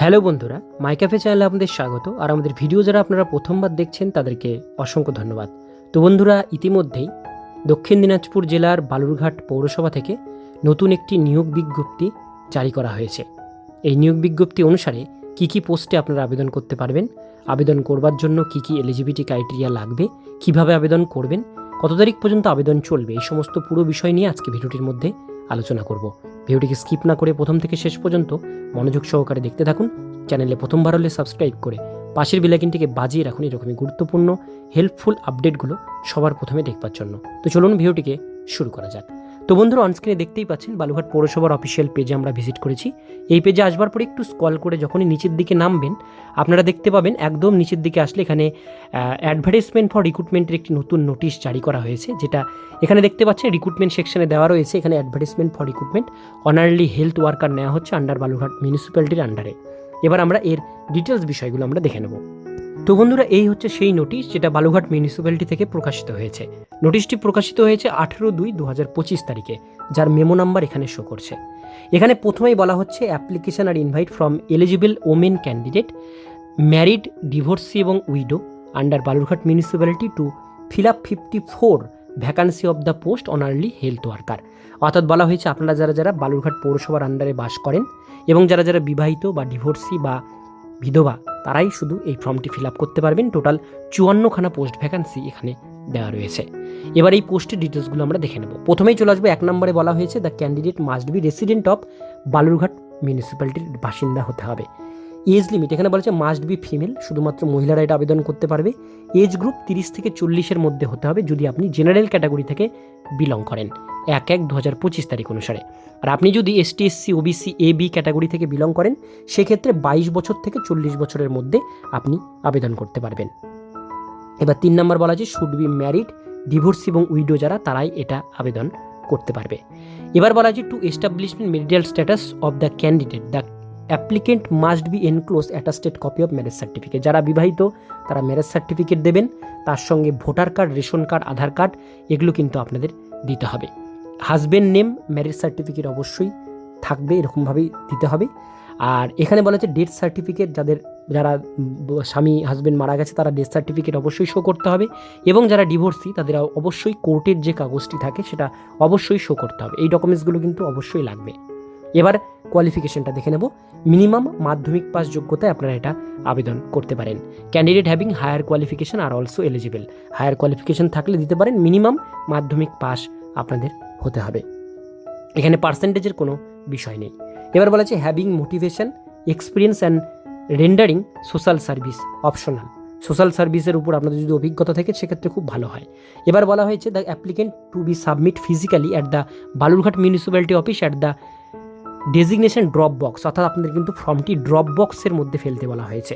Hello বন্ধুরা, মাই cafe চ্যানেলে আপনাদের স্বাগত। আর আমাদের ভিডিও যারা আপনারা প্রথমবার দেখছেন, তাদেরকে অসংখ্য ধন্যবাদ। তো বন্ধুরা, ইতিমধ্যেই দক্ষিণ দিনাজপুর জেলার বালুরঘাট পৌরসভা থেকে নতুন একটি নিয়োগ বিজ্ঞপ্তি জারি করা হয়েছে। এই নিয়োগ বিজ্ঞপ্তি অনুসারে কি কি পোস্টে আপনারা আবেদন করতে পারবেন, আবেদন করবার জন্য কি কি এলিজিবিলিটি ক্রাইটেরিয়া লাগবে, কীভাবে আবেদন করবেন, কত তারিখ পর্যন্ত আবেদন চলবে, এই সমস্ত পুরো বিষয় নিয়ে আজকে ভিডিওটির মধ্যে আলোচনা করব। ভিডিওটিকে স্কিপ না করে প্রথম থেকে শেষ পর্যন্ত মনোযোগ সহকারে দেখতে থাকুন। চ্যানেলে প্রথমবার হলে সাবস্ক্রাইব করে পাশের বিলাকিনটিকে বাজিয়ে রাখুন এরকমই গুরুত্বপূর্ণ হেল্পফুল আপডেটগুলো সবার প্রথমে দেখবার জন্য। তো চলুন ভিডিওটিকে শুরু করা যাক। তো বন্ধুরা অনস্ক্রিনে দেখতেই পাচ্ছেন বালুঘাট পৌরসভার অফিসিয়াল পেজে আমরা ভিজিট করেছি। এই পেজে আসবার পরে একটু স্কল করে যখনই নিচের দিকে নামবেন, আপনারা দেখতে পাবেন একদম নিচের দিকে আসলে এখানে অ্যাডভার্টাইজমেন্ট ফর রিক্রুটমেন্টের একটি নতুন নোটিশ জারি করা হয়েছে, যেটা এখানে দেখতে পাচ্ছেন রিক্রুটমেন্ট সেকশনে দেওয়া রয়েছে, এখানে advertisement for recruitment honorary health worker নেওয়া হচ্ছে আন্ডার বালুঘাট মিউনিসিপ্যালিটির আন্ডারে এবার আমরা এর ডিটেলস বিষয়গুলো আমরা দেখে নেব। তো বন্ধুরা, এই হচ্ছে সেই নোটিশ যেটা বালুঘাট মিউনিসিপ্যালিটি থেকে প্রকাশিত হয়েছে। নোটিশটি প্রকাশিত হয়েছে আঠেরো দুই দু তারিখে, যার মেমো নাম্বার এখানে শো করছে। এখানে প্রথমেই বলা হচ্ছে application R invite from eligible women candidate married divorcee এবং widow under Balurghat municipality to fill up fifty four vacancy of the post honorary health worker অর্থাৎ বলা হয়েছে আপনারা যারা যারা বালুরঘাট পৌরসভার আন্ডারে বাস করেন এবং যারা যারা বিবাহিত বা ডিভোর্সি বা বিধবা, তারাই শুধু এই ফর্মটি ফিল আপ করতে পারবেন। টোটাল চুয়ান্নখানা পোস্ট ভ্যাকান্সি এখানে দেওয়া রয়েছে। এবার এই পোস্টের ডিটেলসগুলো আমরা দেখে নেব। প্রথমেই চলে আসব এক নম্বরে বলা হয়েছে, the candidate must be resident of Balurghat মিউনিসিপ্যালিটির বাসিন্দা হতে হবে। এজ লিমিট এখানে বলা হচ্ছে মাস্ট বি ফিমেল শুধুমাত্র মহিলারা এটা আবেদন করতে পারবে। এজ গ্রুপ তিরিশ থেকে চল্লিশের মধ্যে হতে হবে যদি আপনি জেনারেল ক্যাটাগরি থেকে বিলং করেন, এক এক দু হাজার পঁচিশ তারিখ অনুসারে। আর আপনি যদি ST SC OBC A B category থেকে বিলং করেন, সেক্ষেত্রে বাইশ বছর থেকে চল্লিশ বছরের মধ্যে আপনি আবেদন করতে পারবেন। এবার তিন নম্বর বলা আছে শুড বি ম্যারিড ডিভোর্স এবং উইডো যারা, তারাই এটা আবেদন করতে পারবে। এবার বলা আছে to establishment marital status of the candidate the applicant must be enclose attested copy of marriage certificate. যারা বিবাহিত, তারা ম্যারেজ সার্টিফিকেট দেবেন, তার সঙ্গে voter card, ration card, Aadhaar card, এগুলো কিন্তু আপনাদের দিতে হবে। হাজবেন্ড নেম, ম্যারেজ সার্টিফিকেট অবশ্যই থাকবে, এরকমভাবেই দিতে হবে। আর এখানে বলা হচ্ছে ডেথ সার্টিফিকেট, যাদের, যারা স্বামী হাজব্যান্ড মারা গেছে, তারা ডেথ সার্টিফিকেট অবশ্যই শো করতে হবে। এবং যারা ডিভোর্সি তাদের অবশ্যই কোর্টের যে কাগজটি থাকে, সেটা অবশ্যই শো করতে হবে। এই ডকুমেন্টসগুলো কিন্তু অবশ্যই লাগবে। এবার কোয়ালিফিকেশনটা দেখে নেব। মিনিমাম মাধ্যমিক পাস যোগ্যতায় আপনারা এটা আবেদন করতে পারেন। Candidate having higher qualification are also eligible higher qualification থাকলে দিতে পারেন মিনিমাম মাধ্যমিক পাস আপনাদের হতে হবে। এখানে পার্সেন্টেজের কোনো বিষয় নেই। এবার বলা আছে having motivation experience and rendering social service optional social সার্ভিসের উপর আপনাদের যদি অভিজ্ঞতা থাকে, সেক্ষেত্রে খুব ভালো হয়। এবার বলা হয়েছে the applicant to be submit physically at the Balurghat municipality office at the designation drop box অর্থাৎ আপনাদের কিন্তু ফর্মটি ড্রপ বক্সের মধ্যে ফেলতে বলা হয়েছে।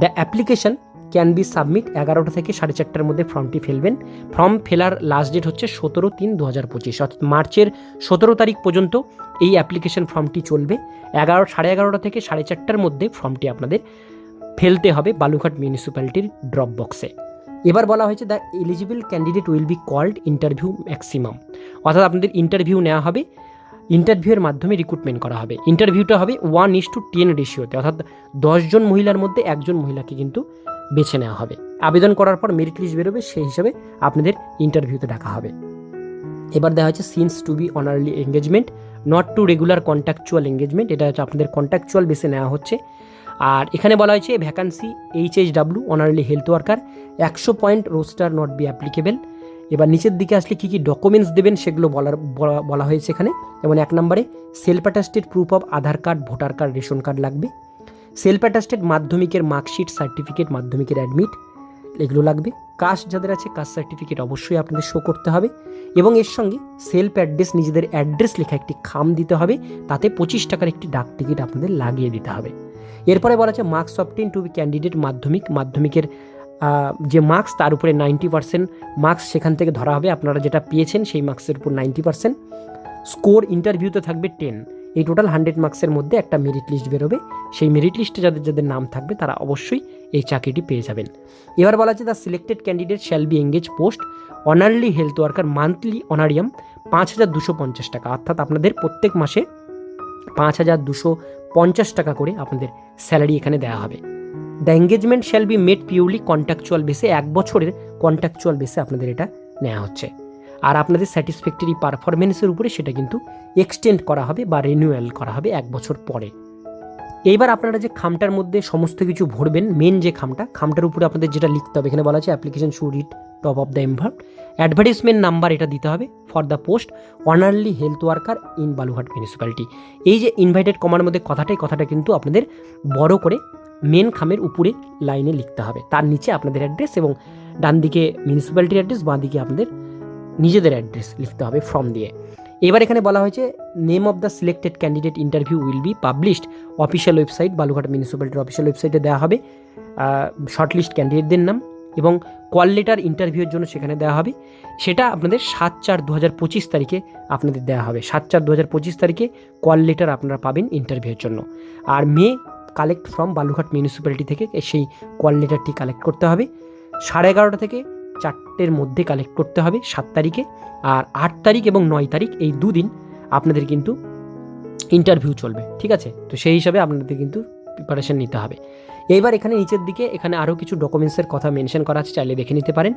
The application can be submit এগারোটা থেকে সাড়ে চারটার মধ্যে ফর্মটি ফেলবেন। ফর্ম ফেলার লাস্ট ডেট হচ্ছে সতেরো তিন দু হাজার পঁচিশ, অর্থাৎ মার্চের সতেরো তারিখ পর্যন্ত এই অ্যাপ্লিকেশন ফর্মটি চলবে। এগারো, সাড়ে এগারোটা থেকে সাড়ে চারটার মধ্যে ফর্মটি আপনাদের ফেলতে হবে বালুঘাট মিউনিসিপ্যালিটির ড্রপ বক্সে এবার বলা হয়েছে the eligible candidate will be called interview maximum অর্থাৎ আপনাদের ইন্টারভিউ নেওয়া হবে। ইন্টারভিউয়ের মাধ্যমে রিক্রুটমেন্ট করা হবে। ইন্টারভিউটা হবে ওয়ান ইস টু টেন রেশিওতে অর্থাৎ দশজন মহিলার মধ্যে একজন মহিলাকে কিন্তু বেছে নেওয়া হবে। আবেদন করার পর মেরিট লিস্ট বেরোবে, সেই হিসাবে আপনাদের ইন্টারভিউতে ডাকা হবে। এবার দেওয়া হচ্ছে since to be honorary engagement not to regular contractual engagement এটা হচ্ছে আপনাদের কন্ট্যাকচুয়াল বেসে নেওয়া হচ্ছে। আর এখানে বলা হয়েছে vacancy H H W honorary health worker একশো point roster not be applicable এবার নিচের দিকে আসলে কী কী ডকুমেন্টস দেবেন সেগুলো বলার, বলা- হয়েছে এখানে। যেমন এক নম্বরে self attested proof of Aadhaar card voter card ration card লাগবে। সেলফ অ্যাটাস্টেড মাধ্যমিকের মার্কশিট সার্টিফিকেট মাধ্যমিকের অ্যাডমিট এগুলো লাগবে। কাস্ট যাদের আছে কাস্ট সার্টিফিকেট অবশ্যই আপনাদের শো করতে হবে। এবং এর সঙ্গে সেলফ অ্যাড্রেস নিজেদের অ্যাড্রেস লেখা একটি খাম দিতে হবে। তাতে পঁচিশ টাকার একটি ডাক টিকিট আপনাদের লাগিয়ে দিতে হবে। এরপরে বলা আছে marks obtain to be candidate Madhyamik. মাধ্যমিকের যে মার্কস তার উপরে নাইনটি পার্সেন্ট মার্কস সেখান থেকে ধরা হবে। আপনারা যেটা পেয়েছেন সেই মার্কসের উপর নাইনটি পার্সেন্ট স্কোর ইন্টারভিউতে থাকবে টেন এই টোটাল হান্ড্রেড মার্কসের মধ্যে একটা মেরিট লিস্ট বেরোবে। সেই মেরিট লিস্টে যাদের যাদের নাম থাকবে, তারা অবশ্যই এই চাকরিটি পেয়ে যাবেন। এবার বলা আছে the selected candidate shall be engage post honorary health worker monthly honorarium পাঁচ হাজার দুশো পঞ্চাশ টাকা। অর্থাৎ আপনাদের প্রত্যেক মাসে পাঁচ হাজার দুশো পঞ্চাশ টাকা করে আপনাদের স্যালারি এখানে দেওয়া হবে। The engagement shall be made purely contractual বেসে এক বছরের কন্ট্রাকচুয়াল বেসে আপনাদের এটা নেওয়া হচ্ছে। আর আপনাদের স্যাটিসফ্যাক্টরি পারফরমেন্সের উপরে সেটা কিন্তু এক্সটেন্ড করা হবে বা রিনিউয়াল করা হবে এক বছর পরে। এইবার আপনারা যে খামটার মধ্যে সমস্ত কিছু ভরবেন মেন যে খামটা, খামটার উপরে আপনাদের যেটা লিখতে হবে, এখানে বলা আছে application should read top of the invert advertisement number এটা দিতে হবে for the post honorary health worker in Balurghat municipality এই যে ইনভাইটেড কমার মধ্যে কথাটাই, কথাটা কিন্তু আপনাদের বড় করে মেন খামের উপরে লাইনে লিখতে হবে। তার নিচে আপনাদের অ্যাড্রেস এবং ডান দিকে মিউনিসিপ্যালিটির অ্যাড্রেস বাঁ দিকে আপনাদের নিজেদের অ্যাড্রেস লিখতে হবে ফর্ম দিয়ে। এবার এখানে বলা হয়েছে name of the selected candidate interview will be published official website Balurghat মিউনিসিপ্যালিটির official ওয়েবসাইটে দেওয়া হবে। শর্টলিস্ট ক্যান্ডিডেটদের নাম এবং কল লেটার ইন্টারভিউর জন্য সেখানে দেওয়া হবে। সেটা আপনাদের সাত চার দু হাজার পঁচিশ তারিখে আপনাদের দেওয়া হবে। সাত চার দু হাজার পঁচিশ তারিখে কল লেটার আপনারা পাবেন ইন্টারভিউর জন্য। আর may collect from Balurghat municipality থেকে সেই কল লেটারটি কালেক্ট করতে হবে। সাড়ে এগারোটা থেকে চারটের মধ্যে কালেক্ট করতে হবে সাত তারিখে। আর আট তারিখ এবং নয় তারিখ এই দুদিন আপনাদের কিন্তু ইন্টারভিউ চলবে, ঠিক আছে? তো সেই হিসাবে আপনাদের কিন্তু প্রিপারেশন নিতে হবে। এইবার এখানে নিচের দিকে এখানে আরও কিছু ডকুমেন্টসের কথা মেনশন করা আছে, চাইলে দেখে নিতে পারেন।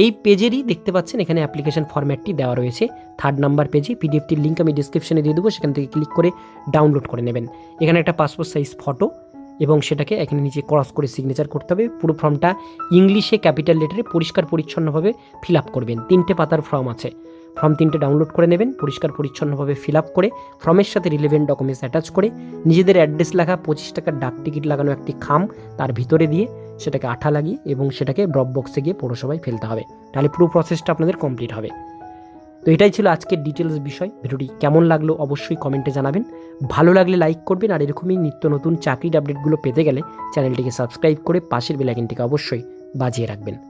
এই পেজেরই দেখতে পাচ্ছেন এখানে অ্যাপ্লিকেশন ফরম্যাটটি দেওয়া রয়েছে। থার্ড নাম্বার পেজে পিডিএফটির লিঙ্ক আমি ডিসক্রিপশনে দিয়ে দেবো, সেখান থেকে ক্লিক করে ডাউনলোড করে নেবেন। এখানে একটা পাসপোর্ট সাইজ ফটো এবং সেটাকে এখানে নিচে ক্রস করে সিগনেচার করতে হবে। পুরো ফর্মটা ইংলিশে ক্যাপিটাল লেটারে পরিষ্কার পরিচ্ছন্নভাবে ফিল আপ করবেন। তিনটে পাতার ফর্ম আছে। ফর্ম তিনটে ডাউনলোড করে নেবেন, পরিষ্কার পরিচ্ছন্নভাবে ফিল আপ করে ফর্মের সাথে রিলেভেন্ট ডকুমেন্টস অ্যাটাচ করে নিজেদের অ্যাড্রেস লেখা, পঁচিশ টাকার ডাক টিকিট লাগানো একটি খাম তার ভিতরে দিয়ে সেটাকে আঠা লাগিয়ে এবং সেটাকে ড্রপ বক্সে গিয়ে পৌরসভায় ফেলতে হবে। তাহলে পুরো প্রসেসটা আপনাদের কমপ্লিট হবে। তো এটাই ছিল আজকের ডিটেলস বিষয়। ভিডিওটি কেমন লাগল অবশ্যই কমেন্টে জানাবেন। ভালো লাগলে লাইক করবেন আর এরকমই নিত্য নতুন চাকরির আপডেটগুলো পেতে গেলে চ্যানেলটিকে সাবস্ক্রাইব করে পাশের বেলাইকনটিকে অবশ্যই বাজিয়ে রাখবেন।